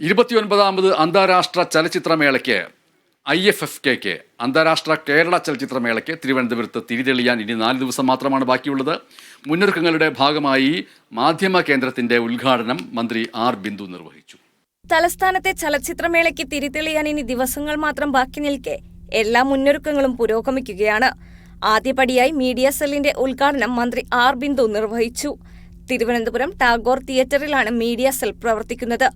ഇരുപത്തിയൊൻപതാമത് അന്താരാഷ്ട്ര ചലച്ചിത്രമേളയ്ക്ക് I F F കെക്ക് അന്താരാഷ്ട്ര കേരള ചലച്ചിത്രമേളയ്ക്ക് തിരുവനന്തപുരത്ത് തിരിതെളിയാൻ ഇനി നാല് ദിവസം മാത്രമാണ് ബാക്കിയുള്ളത്. മുന്നൊരുക്കങ്ങളുടെ ഭാഗമായി മാധ്യമ കേന്ദ്രത്തിന്റെ ഉദ്ഘാടനം മന്ത്രി ആർ ബിന്ദു നിർവഹിച്ചു. തലസ്ഥാനത്തെ ചലച്ചിത്രമേളയ്ക്ക് തിരിതെളിയാൻ ഇനി ദിവസങ്ങൾ മാത്രം ബാക്കി നിൽക്കെ എല്ലാ മുന്നൊരുക്കങ്ങളും പുരോഗമിക്കുകയാണ്. ആദ്യപടിയായി മീഡിയ സെല്ലിന്റെ ഉദ്ഘാടനം മന്ത്രി ആർ ബിന്ദു നിർവഹിച്ചു. തിരുവനന്തപുരം ടാഗോർ തിയേറ്ററിലാണ് മീഡിയ സെൽ പ്രവർത്തിക്കുന്നത്.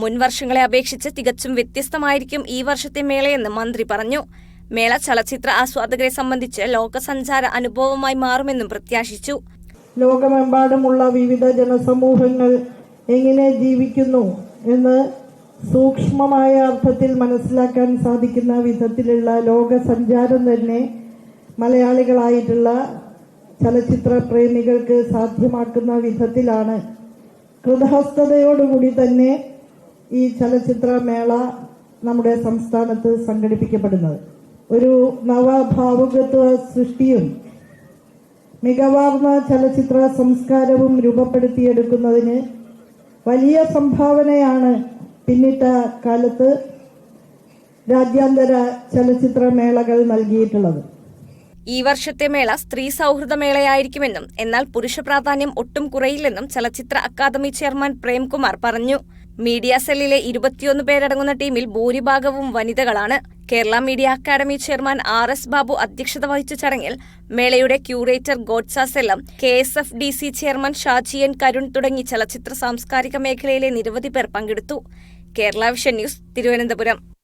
മുൻ വർഷങ്ങളെ അപേക്ഷിച്ച് തികച്ചും വ്യത്യസ്തമായിരിക്കും ഈ വർഷത്തെ മേളയെന്ന് മന്ത്രി പറഞ്ഞു. മേള ചലച്ചിത്ര ആസ്വാദകരെ സംബന്ധിച്ച് ലോകസഞ്ചാര അനുഭവമായി മാറുമെന്നും പ്രത്യാശിച്ചു. ലോകമെമ്പാടുമുള്ള വിവിധ ജനസമൂഹങ്ങൾ എങ്ങനെ ജീവിക്കുന്നു എന്ന് സൂക്ഷ്മമായ അർത്ഥത്തിൽ മനസ്സിലാക്കാൻ സാധിക്കുന്ന വിധത്തിലുള്ള ലോക സഞ്ചാരം തന്നെ മലയാളികളായിട്ടുള്ള ചലച്ചിത്ര പ്രേമികൾക്ക് സാധ്യമാക്കുന്ന വിധത്തിലാണ്. കൃതഹസ്തയോടുകൂടി തന്നെ ഈ ചലച്ചിത്രമേള നമ്മുടെ സംസ്ഥാനത്ത് സംഘടിപ്പിക്കപ്പെടുന്നത്. ഒരു നവഭാവുകത്വ സൃഷ്ടിയും മികവാർന്ന ചലച്ചിത്ര സംസ്കാരവും രൂപപ്പെടുത്തിയെടുക്കുന്നതിന് വലിയ സംഭാവനയാണ് പിന്നിട്ട കാലത്ത് രാജ്യാന്തര ചലച്ചിത്ര മേളകൾ നൽകിയിട്ടുള്ളത്. ഈ വർഷത്തെ മേള സ്ത്രീ സൗഹൃദ മേളയായിരിക്കുമെന്നും എന്നാൽ പുരുഷ പ്രാധാന്യം ഒട്ടും കുറയില്ലെന്നും ചലച്ചിത്ര അക്കാദമി ചെയർമാൻ പ്രേംകുമാർ പറഞ്ഞു. മീഡിയ സെല്ലിലെ ഇരുപത്തിയൊന്ന് പേരടങ്ങുന്ന ടീമിൽ ഭൂരിഭാഗവും വനിതകളാണ്. Kerala media academy chairman R S Babu അധ്യക്ഷത വഹിച്ച ചടങ്ങിൽ മേളയുടെ curator Godse Seillam K S F D C chairman Shaji N Karun തുടങ്ങി ചലച്ചിത്ര സാംസ്കാരിക മേഖലയിലെ നിരവധി പേർ പങ്കെടുത്തു. Kerala vision news Thiruvananthapuram.